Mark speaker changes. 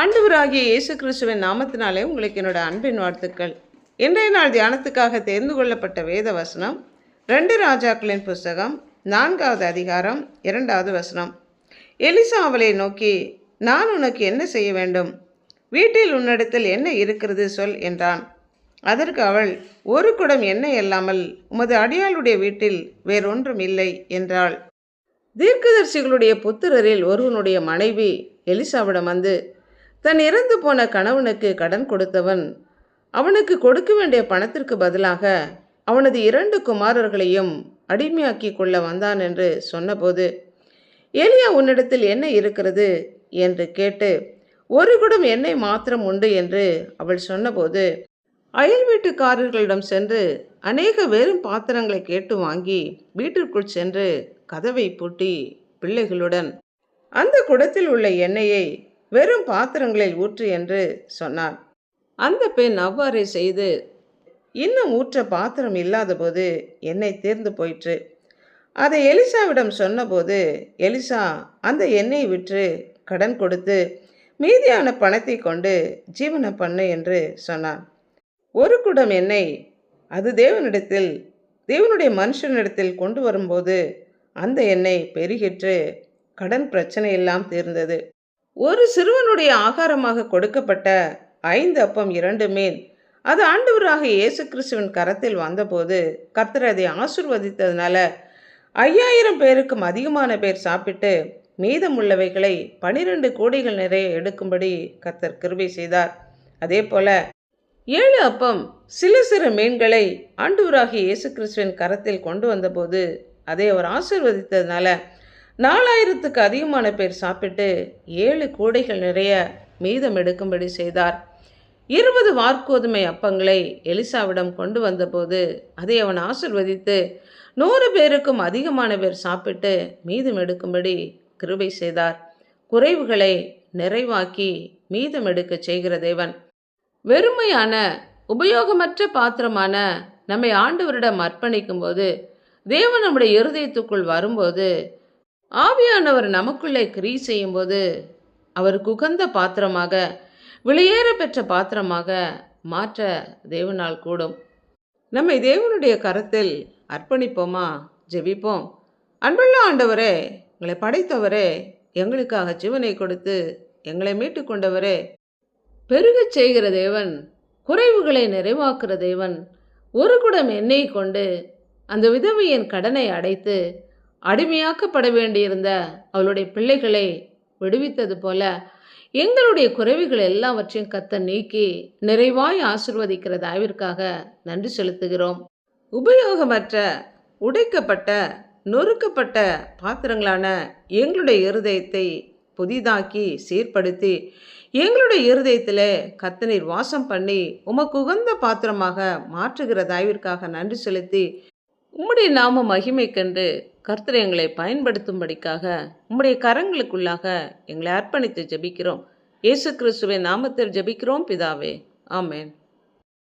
Speaker 1: ஆண்டவராகிய இயேசு கிறிஸ்துவின் நாமத்தினாலே உங்களுக்கு என்னோட அன்பின் வாழ்த்துக்கள். இன்றைய நாள் தியானத்துக்காக தேர்ந்து கொள்ளப்பட்ட வேத வசனம் ரெண்டு ராஜாக்களின் புஸ்தகம் நான்காவது அதிகாரம் இரண்டாவது வசனம். எலிசா அவளை நோக்கி நான் உனக்கு என்ன செய்ய வேண்டும்? வீட்டில் உன்னிடத்தில் என்ன இருக்கிறது சொல் என்றான். அதற்கு அவள் ஒரு குடம் எண்ணெய் இல்லாமல் உமது அடியாளுடைய வீட்டில் வேறொன்றும் இல்லை என்றாள். தீர்க்கதர்சிகளுடைய புத்திரரில் ஒருவனுடைய மனைவி எலிசாவிடம் வந்து தன் இறந்து போன கணவனுக்கு கடன் கொடுத்தவன். அவனுக்கு கொடுக்க வேண்டிய பணத்திற்கு பதிலாக அவனது இரண்டு குமாரர்களையும் அடிமையாக்கி கொள்ள வந்தான் என்று சொன்னபோது எலியா உன்னிடத்தில் என்ன இருக்கிறது? என்று கேட்டு ஒரு குடம் எண்ணெய் மாத்திரம் உண்டு என்று அவள் சொன்னபோது அயல் வீட்டுக்காரர்களிடம் சென்று அநேக வெறும் பாத்திரங்களை கேட்டு வாங்கி வீட்டிற்குள் சென்று கதவை பூட்டி பிள்ளைகளுடன் அந்த குடத்தில் உள்ள எண்ணெயை வெறும் பாத்திரங்களில் ஊற்று என்று சொன்னான். அந்த பெண் அவ்வாறே செய்து இன்னும் ஊற்ற பாத்திரம் இல்லாதபோது எண்ணெய் தீர்ந்து போயிற்று. அதை எலிசாவிடம் சொன்னபோது எலிசா அந்த எண்ணெய் விற்று கடன் கொடுத்து மீதியான பணத்தை கொண்டு ஜீவன பண்ணு என்று சொன்னான். ஒரு குடம் எண்ணெய் அது தேவனிடத்தில் தேவனுடைய மனுஷனிடத்தில் கொண்டு வரும்போது அந்த எண்ணெய் பெருகிற்று கடன் பிரச்சனை எல்லாம் தீர்ந்தது. ஒரு சிறுவனுடைய ஆகாரமாக கொடுக்கப்பட்ட ஐந்து அப்பம் இரண்டு மீன். அது ஆண்டவராக இயேசு கிறிஸ்துவின் கரத்தில் வந்தபோது கர்த்தர் அதை ஆசிர்வதித்ததுனால ஐயாயிரம் பேருக்கும் அதிகமான பேர் சாப்பிட்டு மீதமுள்ளவைகளை பனிரெண்டு கோடிகள் நிறைய எடுக்கும்படி கர்த்தர் கிருபை செய்தார். அதே போல ஏழு அப்பம் சில சிறு மீன்களை ஆண்டவராகிய இயேசு கிறிஸ்துவின் கரத்தில் கொண்டு வந்தபோது அதை அவர் ஆசிர்வதித்ததுனால நாலாயிரத்துக்கு அதிகமான பேர் சாப்பிட்டு ஏழு கூடைகள் நிறைய மீதம் எடுக்கும்படி செய்தார். இருபது வார்கோதுமை அப்பங்களை எலிசாவிடம் கொண்டு வந்தபோது அதை அவன் ஆசிர்வதித்து நூறு பேருக்கும் அதிகமான பேர் சாப்பிட்டு மீதம் எடுக்கும்படி கிருபை செய்தார். குறைவுகளை நிறைவாக்கி மீதம் எடுக்க செய்கிற தேவன். வெறுமையான உபயோகமற்ற பாத்திரமான நம்மை ஆண்டவரிடம் அர்ப்பணிக்கும் போது தேவன் நம்முடைய இருதயத்துக்குள் வரும்போது ஆவியானவர் நமக்குள்ளே கிரி செய்யும்போது அவருக்கு உகந்த பாத்திரமாக வெளியேற பெற்ற பாத்திரமாக மாற்ற தேவனால் கூடும். நம்மை தேவனுடைய கரத்தில் அர்ப்பணிப்போமா? ஜெபிப்போம். அன்புள்ள ஆண்டவரே எங்களை படைத்தவரே எங்களுக்காக ஜீவனை கொடுத்து எங்களை மீட்டு கொண்டவரே பெருகச் செய்கிற தேவன் குறைவுகளை நிறைவாக்குற தேவன் ஒரு குடம் எண்ணெய் கொண்டு அந்த விதவையின் கடனை அடைத்து அடிமையாக்கப்பட வேண்டியிருந்த அவளுடைய பிள்ளைகளை விடுவித்தது போல எங்களுடைய குறைவுகள் எல்லாவற்றையும் கத்த நீக்கி நிறைவாய் ஆசிர்வதிக்கிற தயவிற்காக நன்றி செலுத்துகிறோம். உபயோகமற்ற உடைக்கப்பட்ட நொறுக்கப்பட்ட பாத்திரங்களான எங்களுடைய இருதயத்தை புதிதாக்கி சீர்படுத்தி எங்களுடைய இருதயத்தில் கத்தனீர் வாசம் பண்ணி உமக்கு உகந்த பாத்திரமாக மாற்றுகிற தயவிற்காக நன்றி செலுத்தி உம்முடைய நாம மகிமை கண்டு கர்த்தர் எங்களை பயன்படுத்தும்படிக்காக உம்முடைய கரங்களுக்குள்ளாக எங்களை அர்ப்பணித்து ஜெபிக்கிறோம். இயேசு கிறிஸ்துவை நாமத்தில் ஜெபிக்கிறோம் பிதாவே. ஆமேன்.